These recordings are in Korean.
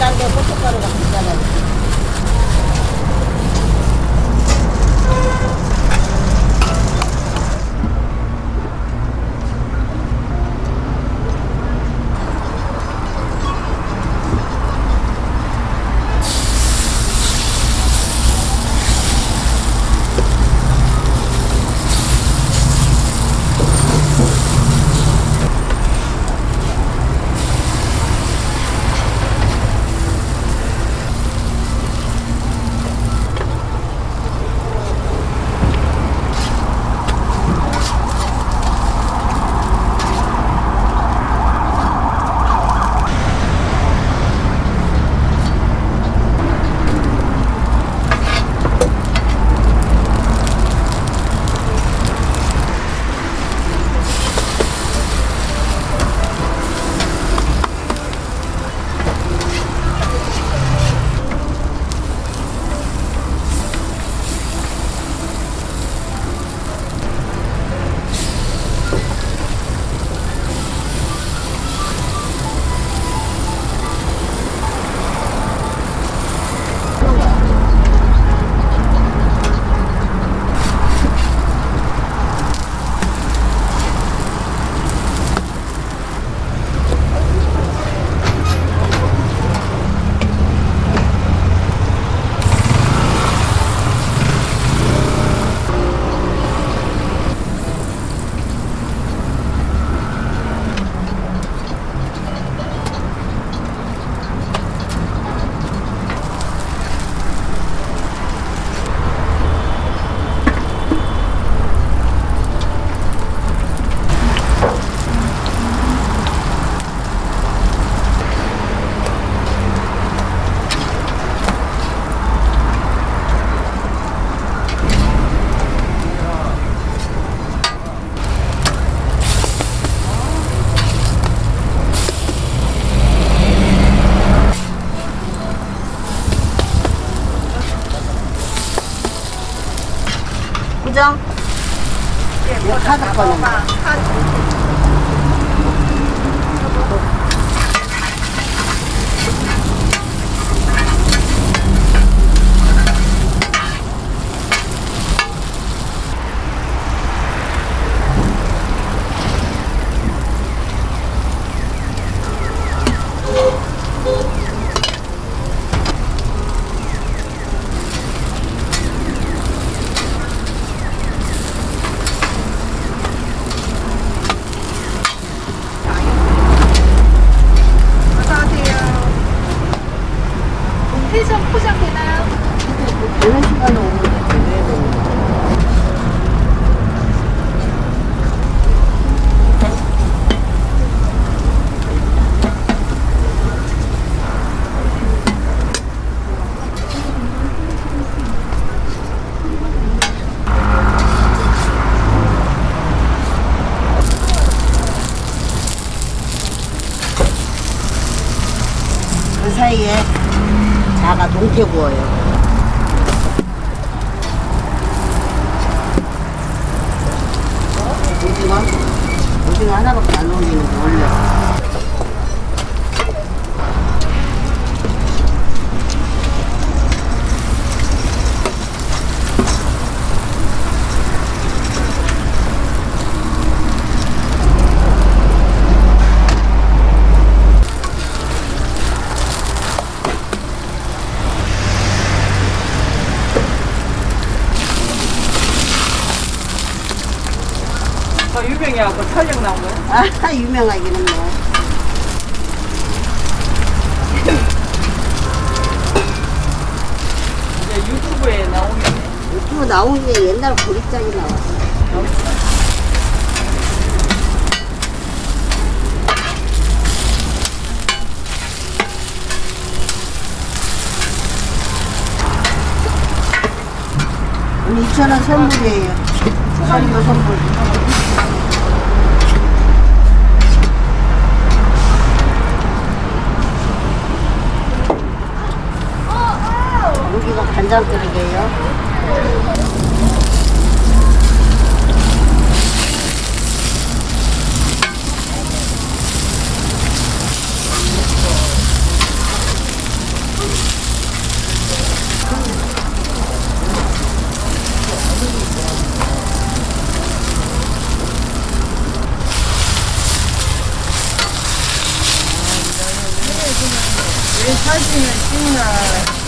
ಗಾಡಿ ಬರುವಾಗ 계정? 이거 카드 거는. 해장 포장되나요? 되는 시간에 오면 되지. 왜 그러냐. 그 사이에 자가 동태 구워요. 오징어? 오징어 하나밖에 안 올리는데 올려. 더 유명해갖고 촬영 나온 거야? 아, 유명하기는 뭐. 이제 유튜브에 나오겠네. 유튜브 나온 게 옛날 보리짝이 나왔어. 오늘 2,000원 선물이에요. 선물, 선물. 여기가 간장 끓이게요. очень.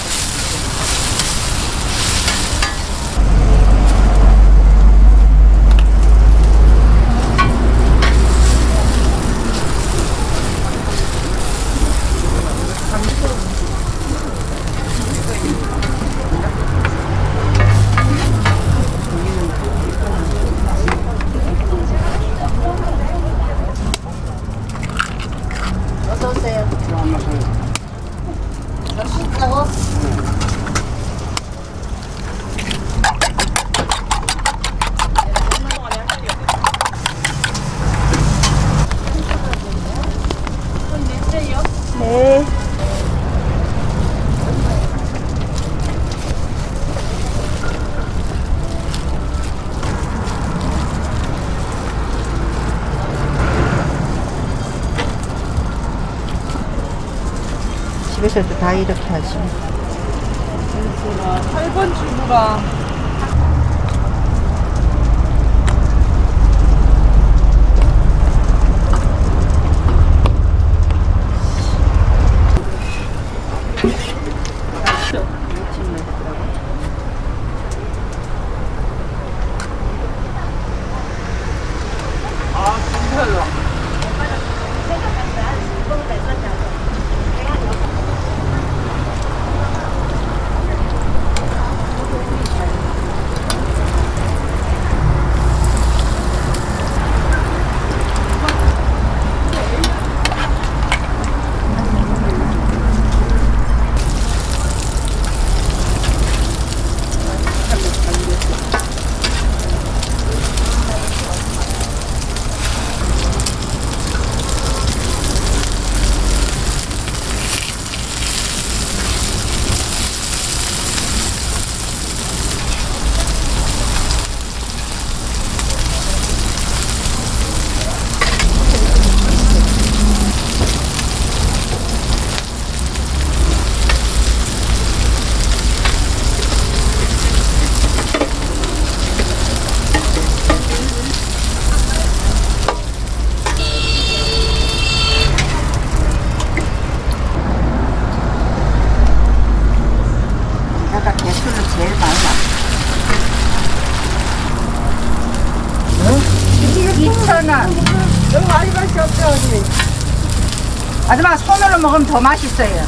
너 씻다 집에서도 다 이렇게 하지. 8번 주부가 마지막 손으로 먹으면 더 맛있어요.